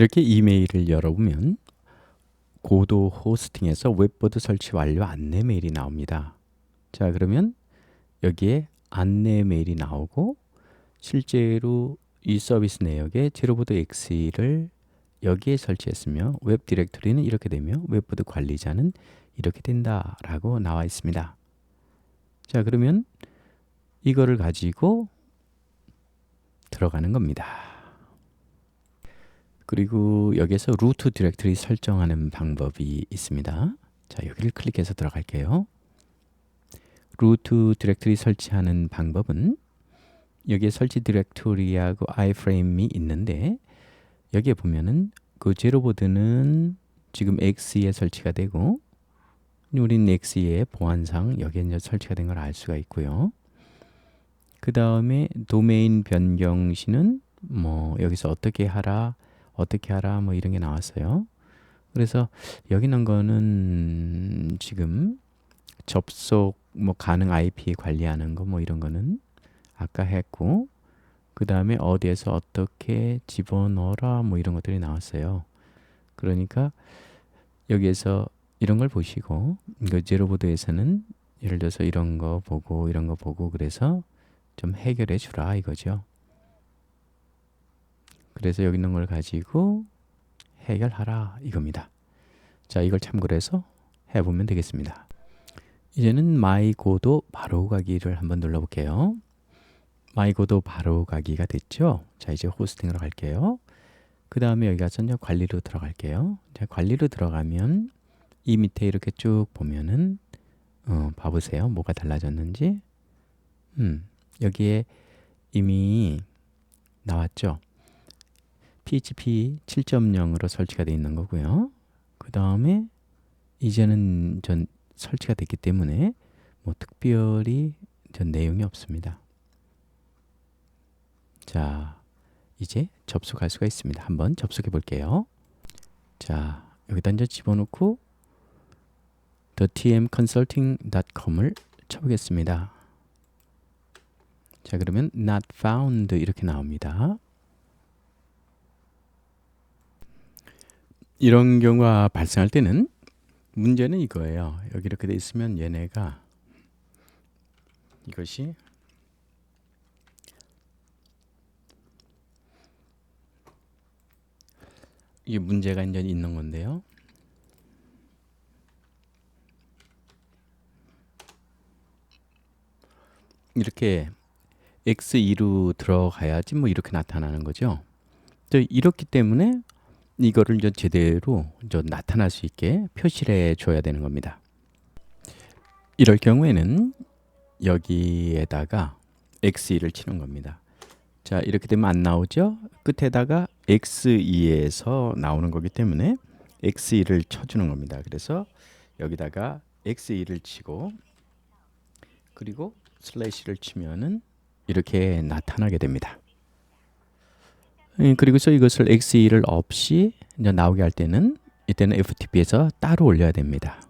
이렇게 이메일을 열어보면 고도 호스팅에서 웹보드 설치 완료 안내 메일이 나옵니다. 자, 그러면 여기에 안내 메일이 나오고 실제로 이 서비스 내역에 제로보드 XE를 여기에 설치했으며 웹 디렉토리는 이렇게 되며 웹보드 관리자는 이렇게 된다라고 나와 있습니다. 자, 그러면 이거를 가지고 들어가는 겁니다. 그리고 여기서 루트 디렉토리 설정하는 방법이 있습니다. 자, 여기를 클릭해서 들어갈게요. 루트 디렉토리 설치하는 방법은 여기에 설치 디렉토리하고 iframe이 있는데 여기에 보면은 그 제로보드는 지금 X에 설치가 되고 우린 X의 보안상 여기에 이제 설치가 된 걸 알 수가 있고요. 그 다음에 도메인 변경 시는 뭐 여기서 어떻게 하라, 어떻게 하라 뭐 이런 게 나왔어요. 그래서 여기 있는 거는 지금 접속 뭐 가능 IP 관리하는 거 뭐 이런 거는 아까 했고 그 다음에 어디에서 어떻게 집어넣어라 뭐 이런 것들이 나왔어요. 그러니까 여기에서 이런 걸 보시고 그 제로보드에서는 예를 들어서 이런 거 보고 이런 거 보고 그래서 좀 해결해 주라 이거죠. 그래서 여기 있는 걸 가지고 해결하라 이겁니다. 자, 이걸 참고로 해서 해보면 되겠습니다. 이제는 마이고도 바로 가기를 한번 눌러볼게요. 마이고도 바로 가기가 됐죠. 자, 이제 호스팅으로 갈게요. 그 다음에 여기 가서 이제 관리로 들어갈게요. 자, 관리로 들어가면 이 밑에 이렇게 쭉 보면은 어, 봐보세요. 뭐가 달라졌는지. 음, 여기에 이미 나왔죠. PHP 7.0으로 설치가 되어 있는 거고요. 그 다음에 이제는 전 설치가 됐기 때문에 뭐 특별히 전 내용이 없습니다. 자, 이제 접속할 수가 있습니다. 한번 접속해 볼게요. 자, 여기다 이제 집어넣고 tmconsulting.com을 쳐보겠습니다. 자, 그러면 not found 이렇게 나옵니다. 이런 경우가 발생할 때는 문제는 이거예요. 여기 이렇게 돼 있으면 얘네가 이것이 이게 문제가 이제 있는 건데요. 이렇게 x2로 들어가야지 뭐 이렇게 나타나는 거죠. 이렇기 때문에 이거를 이제 제대로 이제 나타날 수 있게 표시를 해 줘야 되는 겁니다. 이럴 경우에는 여기에다가 x2를 치는 겁니다. 자, 이렇게 되면 안 나오죠? 끝에다가 x2에서 나오는 거기 때문에 x2를 쳐주는 겁니다. 그래서 여기다가 x2를 치고 그리고 슬래시를 치면은 이렇게 나타나게 됩니다. 음, 그리고서 이것을 x2를 없이 나오게 할 때는 이때는 FTP에서 따로 올려야 됩니다.